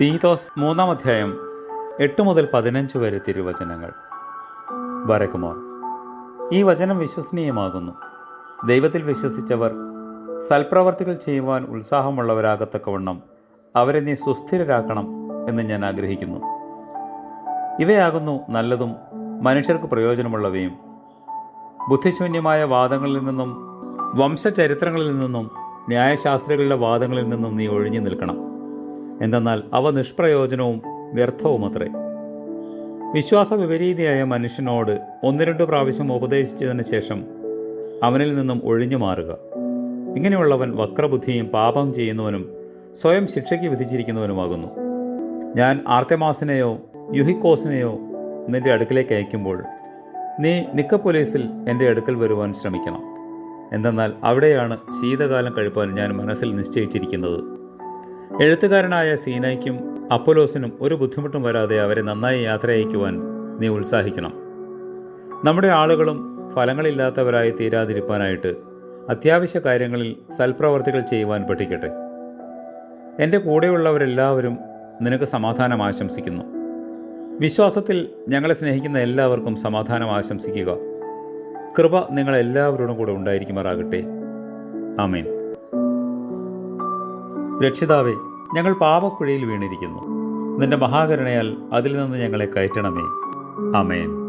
തീതോസ് മൂന്നാം അധ്യായം എട്ട് മുതൽ പതിനഞ്ച് വരെ തിരുവചനങ്ങൾ. വരകുമാർ ഈ വചനം വിശ്വസനീയമാകുന്നു. ദൈവത്തിൽ വിശ്വസിച്ചവർ സൽപ്രവർത്തികൾ ചെയ്യുവാൻ ഉത്സാഹമുള്ളവരാകത്തക്കവണ്ണം അവരെ നീ സുസ്ഥിരരാക്കണം എന്ന് ഞാൻ ആഗ്രഹിക്കുന്നു. ഇവയാകുന്നു നല്ലതും മനുഷ്യർക്ക് പ്രയോജനമുള്ളവയും. ബുദ്ധിശൂന്യമായ വാദങ്ങളിൽ നിന്നും വംശചരിത്രങ്ങളിൽ നിന്നും ന്യായശാസ്ത്രികളുടെ വാദങ്ങളിൽ നിന്നും നീ ഒഴിഞ്ഞു നിൽക്കണം. എന്തെന്നാൽ അവ നിഷ്പ്രയോജനവും വ്യർത്ഥവുമത്രേ. വിശ്വാസ വിപരീതിയായ മനുഷ്യനോട് ഒന്ന് രണ്ട് പ്രാവശ്യം ഉപദേശിച്ചതിന് ശേഷം അവനിൽ നിന്നും ഒഴിഞ്ഞു മാറുക. ഇങ്ങനെയുള്ളവൻ വക്രബുദ്ധിയും പാപം ചെയ്യുന്നവനും സ്വയം ശിക്ഷയ്ക്ക് വിധിച്ചിരിക്കുന്നവനുമാകുന്നു. ഞാൻ ആർത്തമാസിനെയോ യുഹിക്കോസിനെയോ നിന്റെ അടുക്കിലേക്ക് അയക്കുമ്പോൾ നീ നിക്കപ്പൊലീസിൽ എന്റെ അടുക്കൽ വരുവാൻ ശ്രമിക്കണം. എന്തെന്നാൽ അവിടെയാണ് ശീതകാലം കഴിപ്പാൻ ഞാൻ മനസ്സിൽ നിശ്ചയിച്ചിരിക്കുന്നത്. എഴുത്തുകാരനായ സീനയ്ക്കും അപ്പോലോസിനും ഒരു ബുദ്ധിമുട്ടും വരാതെ അവരെ നന്നായി യാത്ര അയക്കുവാൻ നീ ഉത്സാഹിക്കണം. നമ്മുടെ ആളുകളും ഫലങ്ങളില്ലാത്തവരായി തീരാതിരിക്കാനായിട്ട് അത്യാവശ്യ കാര്യങ്ങളിൽ സൽപ്രവർത്തികൾ ചെയ്യുവാൻ പഠിക്കട്ടെ. എന്റെ കൂടെയുള്ളവരെല്ലാവരും നിനക്ക് സമാധാനം ആശംസിക്കുന്നു. വിശ്വാസത്തിൽ ഞങ്ങളെ സ്നേഹിക്കുന്ന എല്ലാവർക്കും സമാധാനം ആശംസിക്കുക. കൃപ നിങ്ങളെല്ലാവരോടും കൂടെ ഉണ്ടായിരിക്കുമാറാകട്ടെ. ആമേൻ. രക്ഷിതാവേ ഞങ്ങൾ പാപക്കുഴയിൽ വീണിരിക്കുന്നു. നിന്റെ മഹാകരുണയാൽ അതിൽ നിന്ന് ഞങ്ങളെ കയറ്റണമേ. ആമേൻ.